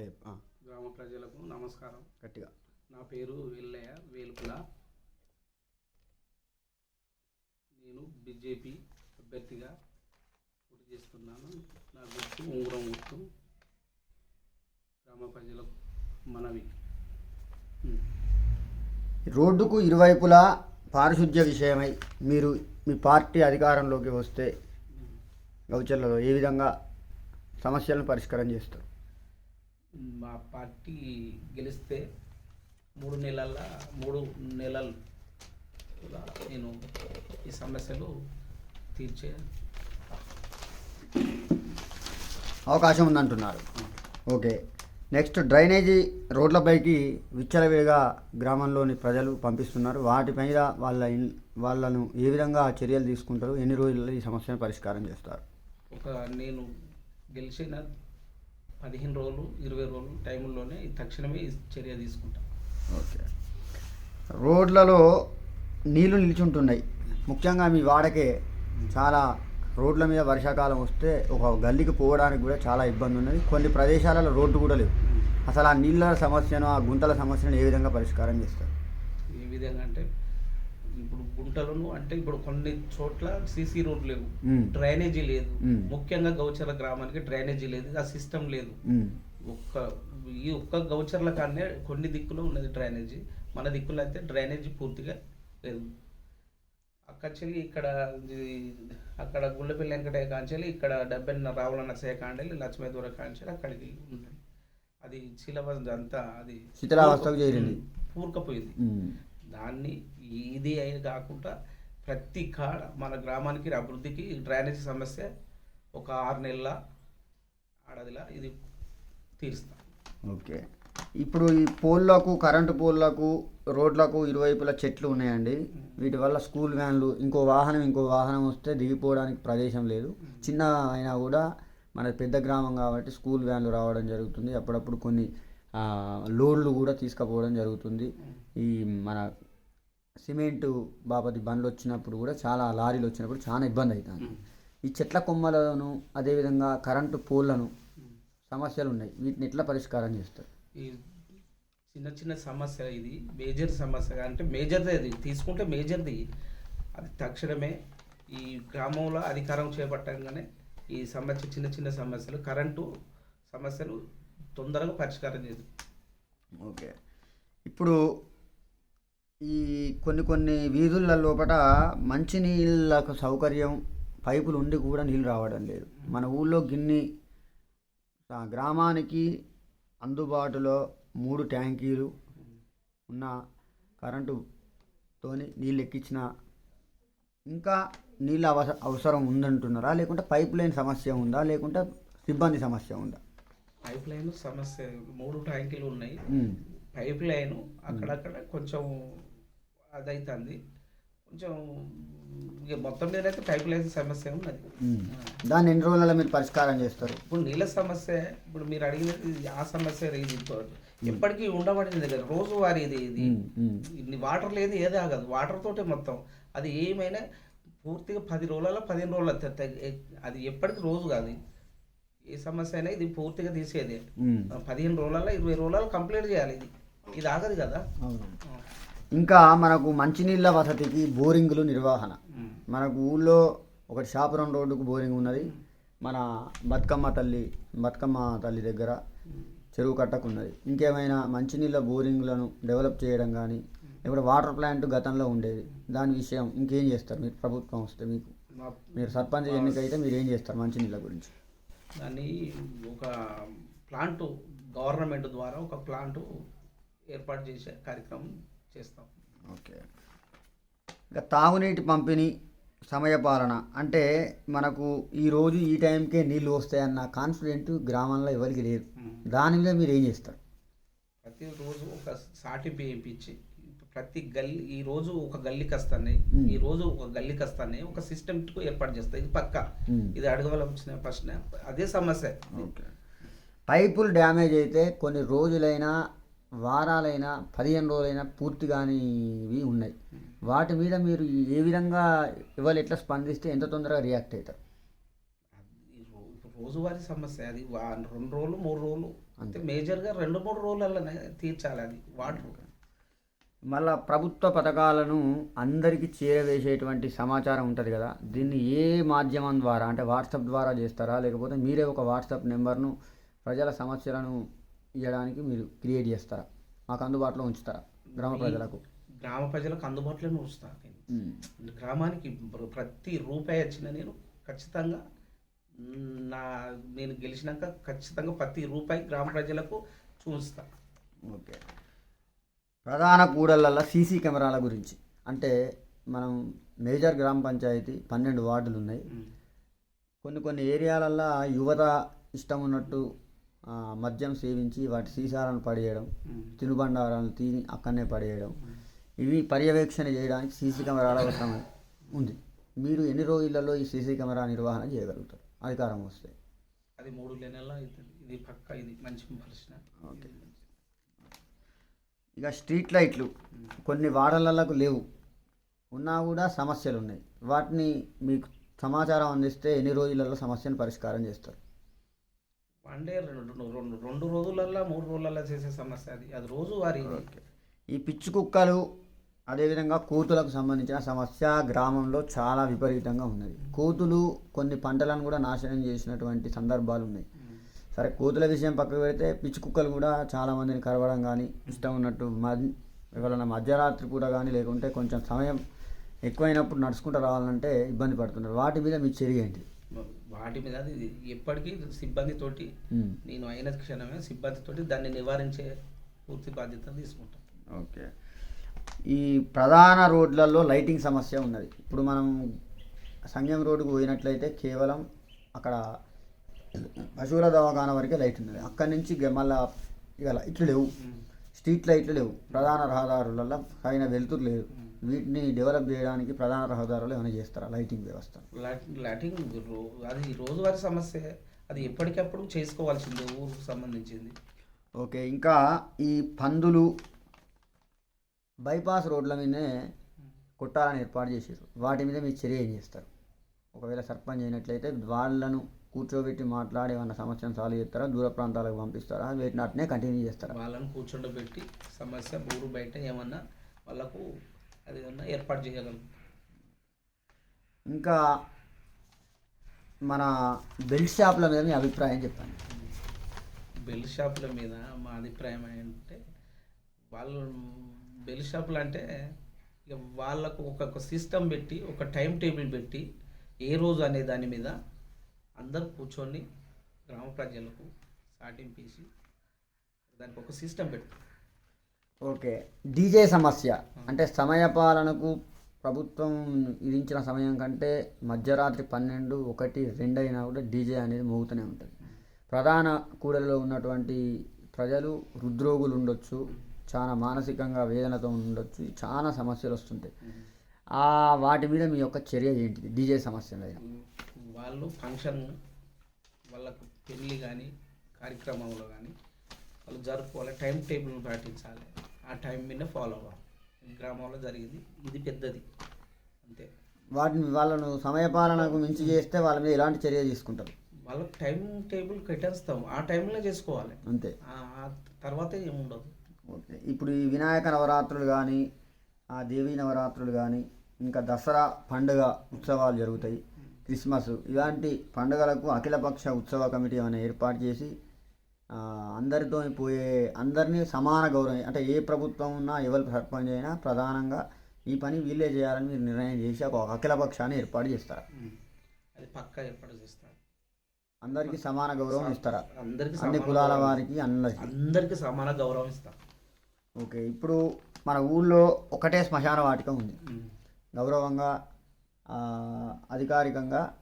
గ్రామ ప్రజలకు నమస్కారం. గట్టిగా. నా పేరు ఎల్లయ్య వేలుపుల నేను బీజేపీ అభ్యర్థిగా పోటీ చేస్తున్నాను. నా గుర్తు ఉంగరం గుర్తు. గ్రామ ప్రజలకు మనవి. రోడ్డుకు ఇరువైపులా పారిశుద్ధ్య విషయమై మీరు మీ పార్టీ అధికారంలోకి వస్తే గౌచర్లలో ఏ విధంగా సమస్యలను పరిష్కారం చేస్తారు? మా పార్టీ గెలిస్తే మూడు నెలల మూడు నెలలు నేను ఈ సమస్యలు తీర్చే అవకాశం ఉందంటున్నారు. ఓకే. నెక్స్ట్ డ్రైనేజీ రోడ్లపైకి విచ్చలవిడిగా గ్రామంలోని ప్రజలు పంపిస్తున్నారు. వాటిపైన వాళ్ళ వాళ్ళను ఏ విధంగా చర్యలు తీసుకుంటారు? ఎన్ని రోజుల్లో ఈ సమస్యను పరిష్కారం చేస్తారు? ఒక నేను గెలిచిన పదిహేను రోజులు ఇరవై రోజులు టైంలోనే తక్షణమే చర్య తీసుకుంటాను ఓకే. రోడ్లలో నీళ్ళు నిల్చుంటున్నాయి. ముఖ్యంగా మీ వాడకే చాలా రోడ్ల మీద వర్షాకాలం వస్తే ఒక గల్లీకి పోవడానికి కూడా చాలా ఇబ్బంది ఉన్నది. కొన్ని ప్రదేశాలలో రోడ్డు కూడా లేవు. అసలు ఆ నీళ్ళ సమస్యను ఆ గుంతల సమస్యను ఏ విధంగా పరిష్కారం చేస్తారు? ఏ విధంగా అంటే ఇప్పుడు గుంటలను అంటే ఇప్పుడు కొన్ని చోట్ల సీసీ రోడ్ లేవు. డ్రైనేజీ లేదు. ముఖ్యంగా గౌచర్ల గ్రామానికి డ్రైనేజీ లేదు. ఆ సిస్టమ్ లేదు. ఒక్క ఈ ఒక్క గౌచర్ల కానే కొన్ని దిక్కులో ఉన్నది డ్రైనేజీ. మన దిక్కులో అయితే డ్రైనేజీ పూర్తిగా లేదు. అక్కచెల్లి ఇక్కడ అక్కడ గుళ్ళపల్లి వెంకటయ్య కాంచెల్లి ఇక్కడ డెబ్బై రావుల నరసయ్య కాండలి లక్ష్మీదూర కాంచెల్లి అక్కడికి ఉన్నది. అది సిలబస్ అంతా అది శిథిలావస్థకు చేరింది. పూరకపోయింది. దాన్ని ఇది అయిన కాకుండా ప్రతి కాడ మన గ్రామానికి అభివృద్ధికి డ్రైనేజీ సమస్య ఒక ఆరు నెలల ఆడదిలా ఇది తీరుస్తాం. ఓకే. ఇప్పుడు ఈ పోల్లకు కరెంటు పోల్లకు రోడ్లకు ఇరువైపులా చెట్లు ఉన్నాయండి. వీటి వల్ల స్కూల్ వ్యాన్లు ఇంకో వాహనం ఇంకో వాహనం వస్తే దిగిపోవడానికి ప్రదేశం లేదు. చిన్న అయినా కూడా మన పెద్ద గ్రామం కాబట్టి స్కూల్ వ్యాన్లు రావడం జరుగుతుంది. అప్పుడప్పుడు కొన్ని లోడ్లు కూడా తీసుకుపోవడం జరుగుతుంది. ఈ మన సిమెంటు బాపతి బండ్లు వచ్చినప్పుడు కూడా చాలా లారీలు వచ్చినప్పుడు చాలా ఇబ్బంది అవుతుంది. ఈ చెట్ల కొమ్మలను అదేవిధంగా కరెంటు పోల్లను సమస్యలు ఉన్నాయి. వీటిని ఎట్లా పరిష్కారం చేస్తారు? ఈ చిన్న చిన్న సమస్య ఇది. మేజర్ సమస్య అంటే మేజర్ది అది తీసుకుంటే మేజర్ది. అది తక్షణమే ఈ గ్రామంలో అధికారం చేపట్టంగానే ఈ సమస్య చిన్న చిన్న సమస్యలు కరెంటు సమస్యలు తొందరగా పరిష్కారం చేయదు ఓకే. ఇప్పుడు ఈ కొన్ని కొన్ని వీధుల లోపల మంచినీళ్ళకు సౌకర్యం పైపులు ఉండి కూడా నీళ్ళు రావడం లేదు. మన ఊళ్ళో గిన్ని గ్రామానికి అందుబాటులో మూడు ట్యాంకీలు ఉన్న కరెంటుతోని నీళ్ళు ఎక్కించిన ఇంకా నీళ్ళ అవస అవసరం ఉందంటున్నారా? లేకుంటే పైప్ లైన్ సమస్య ఉందా? లేకుంటే సిబ్బంది సమస్య ఉందా? పైప్ లైన్ సమస్య మూడు ట్యాంకీలు ఉన్నాయి. పైప్ లైన్ అక్కడక్కడ కొంచెం అదైతుంది. కొంచెం ఇక మొత్తం మీద అయితే పైప్ లైన్ సమస్య ఉన్నది. దాన్ని ఎన్ని రోజులలో మీరు పరిష్కారం చేస్తారు? ఇప్పుడు నీళ్ళ సమస్య ఇప్పుడు మీరు అడిగినది ఆ సమస్య ఇది ఎప్పటికీ ఉండబడింది కదా రోజువారీ ఇది ఇది. వాటర్ లేదు ఏది ఆగదు. వాటర్ తోటే మొత్తం. అది ఏమైనా పూర్తిగా పది రోజులలో పదిహేను రోజుల అది ఎప్పటికి రోజు కాదు. ఏ సమస్య అయినా ఇది పూర్తిగా తీసేది. పదిహేను రోజులలో ఇరవై రోజులలో కంప్లీట్ చేయాలి ఇది. ఇది ఆగదు కదా. ఇంకా మనకు మంచినీళ్ళ వసతికి బోరింగులు నిర్వహణ. మనకు ఊళ్ళో ఒకటి షాపురం రోడ్డుకు బోరింగ్ ఉన్నది. మన బతుకమ్మ తల్లి బతుకమ్మ తల్లి దగ్గర చెరువు కట్టకు ఉన్నది ఇంకేమైనా మంచినీళ్ళ బోరింగ్లను డెవలప్ చేయడం కానీ లేకపోతే వాటర్ ప్లాంట్ గతంలో ఉండేది. దాని విషయం ఇంకేం చేస్తారు? మీరు ప్రభుత్వం వస్తే మీకు. మీరు సర్పంచ్ ఎన్నికైతే మీరు ఏం చేస్తారు మంచినీళ్ళ గురించి? దాన్ని ఒక ప్లాంట్ గవర్నమెంట్ ద్వారా ఒక ప్లాంట్ ఏర్పాటు చేసే కార్యక్రమం చేస్తాం. ఓకే. ఇంకా తాగునీటి పంపిణీ సమయపాలన అంటే మనకు ఈ రోజు ఈ టైంకే నీళ్ళు వస్తాయన్న కాన్ఫిడెంట్ గ్రామంలో ఎవరికి లేదు దాని మీద మీరు ఏం చేస్తారు? ప్రతిరోజు ఒక సాటి వేయించి ప్రతి గల్లీ ఈ రోజు ఒక గల్లీకి వస్తాయి. ఈ రోజు ఒక గల్లీకి వస్తాయి ఒక సిస్టమ్ ఏర్పాటు చేస్తాయి ఇది పక్క. ఇది అడగవలసిన ప్రశ్న. అదే సమస్య. ఓకే. పైపులు డ్యామేజ్ అయితే కొన్ని రోజులైనా వారాలైనా పదిహేను రోజులైనా పూర్తి కానివి ఉన్నాయి. వాటి మీద మీరు ఏ విధంగా ఇవాళ ఎట్లా స్పందిస్తే ఎంత తొందరగా రియాక్ట్ అవుతారు? రోజువారీ సమస్య అది. రెండు రోజులు మూడు రోజులు. అంటే మేజర్గా రెండు మూడు రోజులలోనే తీర్చాలి అది. వాటర్ మళ్ళా ప్రభుత్వ పథకాలను అందరికీ చేరవేసేటువంటి సమాచారం ఉంటుంది కదా. దీన్ని ఏ మాధ్యమం ద్వారా అంటే వాట్సాప్ ద్వారా చేస్తారా? లేకపోతే మీరే ఒక వాట్సాప్ నెంబర్ను ప్రజల సమస్యలను ఇవ్వడానికి మీరు క్రియేట్ చేస్తారా? మాకు అందుబాటులో ఉంచుతారా? గ్రామ ప్రజలకు? గ్రామ ప్రజలకు అందుబాటులోనే ఉంచుతాను నేను. గ్రామానికి ప్ర- ప్రతి రూపాయి వచ్చిన నేను ఖచ్చితంగా నా నేను గెలిచినాక ఖచ్చితంగా ప్రతి రూపాయి గ్రామ ప్రజలకు చూస్తా ఓకే. ప్రధాన కూడళ్ళల్లో సీసీ కెమెరాల గురించి. అంటే మనం మేజర్ గ్రామ పంచాయతీ పన్నెండు వార్డులు ఉన్నాయి కొన్ని కొన్ని ఏరియాలల్లో యువత ఇష్టం ఉన్నట్టు మద్యం సేవించి వాటి సీసాలను పడేయడం తినుబండారాలను తిని అక్కడనే పడేయడం. ఇవి పర్యవేక్షణ చేయడానికి సీసీ కెమెరాల అవసరం ఉంది. మీరు ఎన్ని రోజులలో ఈ సీసీ కెమెరా నిర్వహణ చేయగలుగుతారు? అధికారం వస్తే. అది మూడు నెలల ఇది పక్క ఇది మంచి ప్రశ్న ఓకే. ఇక స్ట్రీట్ లైట్లు కొన్ని వాడలకు లేవు. ఉన్నా కూడా సమస్యలు ఉన్నాయి. వాటిని మీకు సమాచారం అందిస్తే ఎన్ని రోజులలో సమస్యను పరిష్కారం చేస్తారు? డే రెండు రెండు రెండు రోజులల్లో మూడు రోజులల్లో చేసే సమస్య అది. అది రోజు వారి ఈ పిచ్చి కుక్కలు అదేవిధంగా కోతులకు సంబంధించిన సమస్య గ్రామంలో చాలా విపరీతంగా ఉన్నది. కోతులు కొన్ని పంటలను కూడా నాశనం చేసినటువంటి సందర్భాలు ఉన్నాయి. సరే కోతుల విషయం పక్కకు పెడితే పిచ్చి కుక్కలు కూడా చాలా మందిని కరవడం కానీ ఇష్టం ఉన్నట్టు ఎవరైనా మధ్యరాత్రి పూట కానీ లేకుంటే కొంచెం సమయం ఎక్కువైనప్పుడు నడుచుకుంటూ రావాలంటే ఇబ్బంది పడుతున్నారు. వాటి మీద మీ చర్య ఏంటి? వాటి మీద అది ఎప్పటికీ సిబ్బందితోటి ఉమ్. నేను అయిన క్షణమే సిబ్బందితోటి దాన్ని నివారించే పూర్తి బాధ్యత తీసుకుంటాను ఓకే. ఈ ప్రధాన రోడ్లలో లైటింగ్ సమస్య ఉన్నది. ఇప్పుడు మనం సంగం రోడ్డుకు పోయినట్లయితే కేవలం అక్కడ పశువుల దవాఖాన వరకే లైట్ ఉన్నది. అక్కడి నుంచి మళ్ళా ఇక లైట్లు లేవు. స్ట్రీట్ లైట్లు లేవు. ప్రధాన రహదారులలో పైన వెలుతురు లేదు. వీటిని డెవలప్ చేయడానికి ప్రధాన రహదారులు ఏమైనా చేస్తారా? లైటింగ్ వ్యవస్థ లాటింగ్ అది రోజువారీ సమస్య. అది ఎప్పటికప్పుడు చేసుకోవాల్సింది ఊరుకు సంబంధించింది. ఓకే ఇంకా ఈ పందులు బైపాస్ రోడ్ల మీదనే కొట్టాలని ఏర్పాటు చేశారు వాటి మీద మీరు చర్య ఏం చేస్తారు? ఒకవేళ సర్పంచ్ అయినట్లయితే వాళ్ళను కూర్చోబెట్టి మాట్లాడి ఏమన్నా సమస్యను సాల్వ్ చేస్తారా? దూర ప్రాంతాలకు పంపిస్తారా? వీటిని అట్నే కంటిన్యూ చేస్తారా? వాళ్ళని కూర్చోబెట్టి సమస్య ఊరు బయట ఏమన్నా వాళ్ళకు అది ఏర్పాటు చేయగలం ఇంకా మన బెల్ట్ షాప్ల మీద మీ అభిప్రాయం చెప్పండి. బెల్ షాపుల మీద మా అభిప్రాయం ఏంటంటే వాళ్ళు బెల్ షాపులు అంటే ఇక వాళ్ళకు ఒక సిస్టమ్ పెట్టి ఒక టైం టేబుల్ పెట్టి ఏ రోజు అనే దాని మీద అందరు కూర్చొని గ్రామ ప్రజలకు సాటింపేసి దానికి ఒక సిస్టమ్ పెట్టు ఓకే. డీజే సమస్య. అంటే సమయ పాలనకు ప్రభుత్వం విధించిన సమయం కంటే మధ్యరాత్రి పన్నెండు ఒకటి రెండు అయినా కూడా డీజే అనేది మోగుతూనే ఉంటుంది. ప్రధాన కూడలిలో ఉన్నటువంటి ప్రజలు హృద్రోగులు ఉండొచ్చు చాలా మానసికంగా వేదనతో ఉండొచ్చు చాలా సమస్యలు వస్తుంటాయి. ఆ వాటి మీద మీ యొక్క చర్య ఏంటిది? డీజే సమస్య మీద వాళ్ళు ఫంక్షన్ వాళ్ళకు పెళ్ళి కానీ కార్యక్రమంలో కానీ వాళ్ళు జరుపుకోవాలి టైం టేబుల్ పాటించాలి. ఆ టైం మీద ఫాలో అవ్వాలి. గ్రామంలో జరిగింది. ఇది పెద్దది. అంతే. వాటిని వాళ్ళను సమయపాలనకు మించి చేస్తే వాళ్ళ మీద ఎలాంటి చర్య తీసుకుంటారు? వాళ్ళకి టైం టేబుల్ కట్టేస్తాం ఆ టైంలో చేసుకోవాలి. అంతే. తర్వాత ఏముండదు. ఓకే. ఇప్పుడు ఈ వినాయక నవరాత్రులు కానీ ఆ దేవీ నవరాత్రులు కానీ ఇంకా దసరా పండుగ ఉత్సవాలు జరుగుతాయి. క్రిస్మస్ ఇలాంటి పండుగలకు అఖిలపక్ష ఉత్సవ కమిటీ ఏమైనా ఏర్పాటు చేసి అందరితో పోయే అందరినీ సమాన గౌరవం అంటే ఏ ప్రభుత్వం ఉన్నా ఎవరు సర్పంచ్ అయినా ప్రధానంగా ఈ పని వీళ్ళే చేయాలని మీరు నిర్ణయం చేసి ఒక అఖిలపక్షాన్ని ఏర్పాటు చేస్తారు. అది పక్కా ఏర్పాటు చేస్తారు. అందరికీ సమాన గౌరవం ఇస్తారా? అందరికి అన్ని కులాల వారికి అందరికీ. అందరికి సమాన గౌరవం ఇస్తాం. ఓకే ఇప్పుడు మన ఊళ్ళో ఒకటే శ్మశాన వాటిక ఉంది. గౌరవంగా అధికారికంగా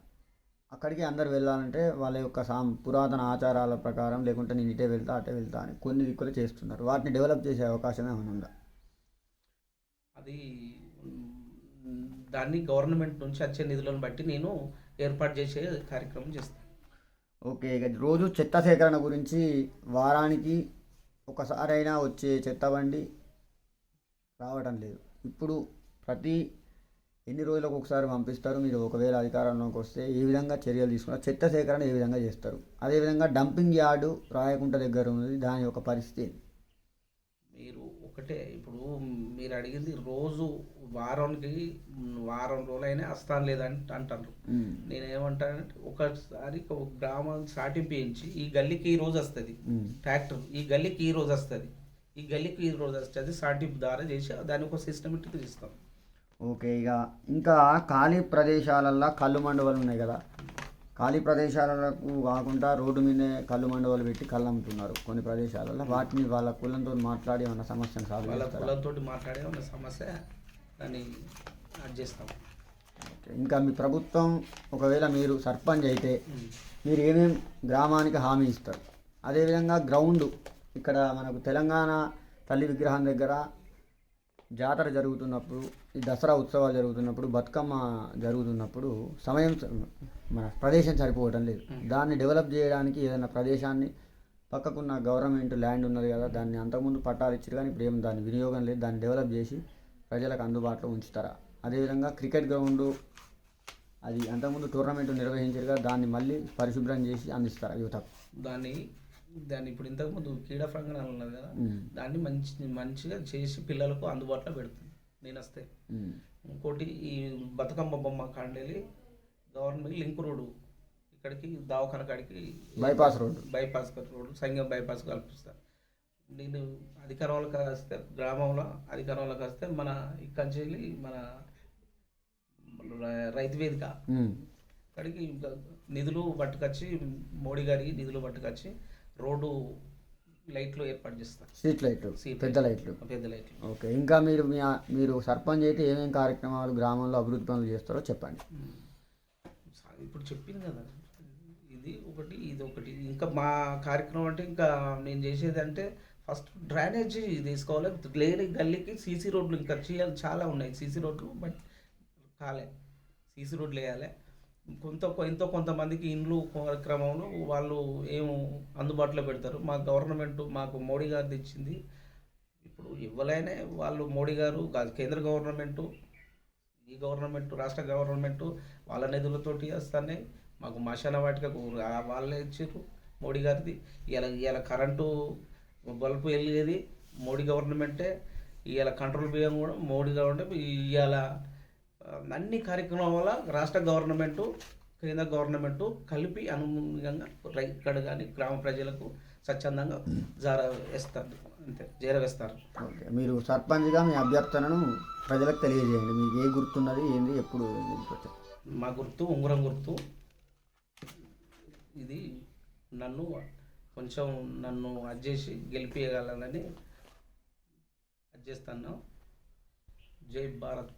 అక్కడికి అందరు వెళ్ళాలంటే వాళ్ళ యొక్క సాం పురాతన ఆచారాల ప్రకారం లేకుంటే నేను ఇటే వెళ్తా అటే వెళ్తా అని కొన్ని దిక్కులు చేస్తున్నారు. వాటిని డెవలప్ చేసే అవకాశం ఏమైనా ఉందా? అది దాన్ని గవర్నమెంట్ నుంచి వచ్చే నిధులను బట్టి నేను ఏర్పాటు చేసే కార్యక్రమం చేస్తాను. ఓకే రోజు చెత్త సేకరణ గురించి వారానికి ఒకసారైనా వచ్చే చెత్త బండి రావటం లేదు. ఇప్పుడు ప్రతి ఎన్ని రోజులకు ఒకసారి పంపిస్తారు? మీరు ఒకవేళ అధికారంలోకి వస్తే ఏ విధంగా చర్యలు తీసుకున్నారు? చెత్త సేకరణ ఏ విధంగా చేస్తారు? అదేవిధంగా డంపింగ్ యార్డు రాయకుంట దగ్గర ఉంది దాని యొక్క పరిస్థితి ఏంటి? మీరు ఒకటే ఇప్పుడు మీరు అడిగింది రోజు వారానికి వారం రోజులైనా వస్తాను లేదని అంటారు. నేనేమంటానంటే ఒకసారి ఒక గ్రామం సాటింపించి ఈ గల్లీకి ఈ రోజు వస్తుంది. ట్రాక్టర్ ఈ గల్లీకి ఈ రోజు వస్తుంది. ఈ గల్లీకి ఈ రోజు వస్తుంది సాటింపు ద్వారా చేసి దాన్ని ఒక సిస్టమేటిక్ ఇస్తాం ఓకే ఇక ఇంకా ఖాళీ ప్రదేశాలల్లో కళ్ళు మండవాలు ఉన్నాయి కదా. ఖాళీ ప్రదేశాలకు కాకుండా రోడ్డు మీదే కళ్ళు మండవాలు పెట్టి కళ్ళు అమ్ముతున్నారు కొన్ని ప్రదేశాలలో వాటిని వాళ్ళ కులంతో మాట్లాడి ఏమన్నా సమస్యను సాల్వ్ వాళ్ళ? కులంతో మాట్లాడే ఉన్న సమస్య దాన్ని చేస్తాం. ఇంకా మీ ప్రభుత్వం ఒకవేళ మీరు సర్పంచ్ అయితే మీరు ఏమేం గ్రామానికి హామీ ఇస్తారు? అదేవిధంగా గ్రౌండ్ ఇక్కడ మనకు తెలంగాణ తల్లి విగ్రహం దగ్గర జాతర జరుగుతున్నప్పుడు ఈ దసరా ఉత్సవాలు జరుగుతున్నప్పుడు బతుకమ్మ జరుగుతున్నప్పుడు సమయం మన ప్రదేశం సరిపోవడం లేదు. దాన్ని డెవలప్ చేయడానికి ఏదైనా ప్రదేశాన్ని పక్కకున్న గవర్నమెంట్ ల్యాండ్ ఉన్నది కదా దాన్ని అంతకుముందు పట్టాలు ఇచ్చారు కానీ ఇప్పుడు ఏం దాని వినియోగం లేదు. దాన్ని డెవలప్ చేసి ప్రజలకు అందుబాటులో ఉంచుతారా? అదేవిధంగా క్రికెట్ గ్రౌండ్ అది అంతకుముందు టోర్నమెంట్ నిర్వహించారు కదా దాన్ని మళ్ళీ పరిశుభ్రం చేసి అందిస్తారా యువతకు? దాన్ని దాన్ని ఇప్పుడు ఇంతకుముందు క్రీడా ప్రాంగణాలు ఉన్నది కదా దాన్ని మంచి మంచిగా చేసి పిల్లలకు అందుబాటులో పెడుతుంది నేను వస్తే ఇంకోటి ఈ బతుకమ్మ బొమ్మ కాండేలి గవర్నమెంట్ లింక్ రోడ్డు ఇక్కడికి దావఖాన కాడికి బైపాస్ రోడ్డు. బైపాస్ రోడ్డు సంఘం బైపాస్ కల్పిస్తారు నేను అధికారంలోకి వస్తే గ్రామంలో అధికారంలోకి వస్తే మన వెళ్ళి మన రైతు వేదిక. అక్కడికి నిధులు పట్టుకొచ్చి మోడీ గారికి నిధులు పట్టుకొచ్చి రోడ్డు లైట్లు ఏర్పాటు చేస్తారు. స్ట్రీట్ లైట్లు పెద్ద లైట్లు పెద్ద లైట్లు. ఓకే ఇంకా మీరు మీరు సర్పంచ్ అయితే ఏమేమి కార్యక్రమాలు గ్రామంలో అభివృద్ధి పనులు చేస్తారో చెప్పండి. ఇప్పుడు చెప్పింది కదా. ఇది ఒకటి ఇది ఒకటి. ఇంకా మా కార్యక్రమం అంటే ఇంకా నేను చేసేది అంటే ఫస్ట్ డ్రైనేజీ తీసుకోవాలి. లేని గల్లీకి సీసీ రోడ్లు ఇంకా చేయాలి. చాలా ఉన్నాయి సీసీ రోడ్లు బట్ కాలే. సీసీ రోడ్లు వేయాలి. కొంత ఎంతో కొంతమందికి ఇండ్లు కార్యక్రమంలో వాళ్ళు ఏం అందుబాటులో పెడతారు. మా గవర్నమెంట్ మాకు మోడీ గారు తెచ్చింది. ఇప్పుడు ఇవ్వలేనే వాళ్ళు మోడీ గారు కేంద్ర గవర్నమెంటు ఈ గవర్నమెంట్ రాష్ట్ర గవర్నమెంట్ వాళ్ళ నిధులతోటి వస్తానే మాకు మశాన వాటికకు వాళ్ళే ఇచ్చారు మోడీ గారిది. ఇలా ఇవాళ కరెంటు బల్బు వెళ్ళేది మోడీ గవర్నమెంటే. ఇవాళ కంట్రోల్ బియ్యం కూడా మోడీ గవర్నమెంట్. ఇవాళ అన్ని కార్యక్రమాల వల్ల రాష్ట్ర గవర్నమెంటు కేంద్ర గవర్నమెంటు కలిపి అనుగుణంగా ఇక్కడ కానీ గ్రామ ప్రజలకు స్వచ్ఛందంగా జార వేస్తారు అంతే చేరవేస్తారు ఓకే మీరు సర్పంచ్గా మీ అభ్యర్థనను ప్రజలకు తెలియజేయండి. మీకు ఏ గుర్తున్నది ఏంది ఎప్పుడు? మా గుర్తు ఉంగరం గుర్తు. ఇది నన్ను కొంచెం నన్ను గెలిపించగలనని అది చేస్తాను. జై భారత్.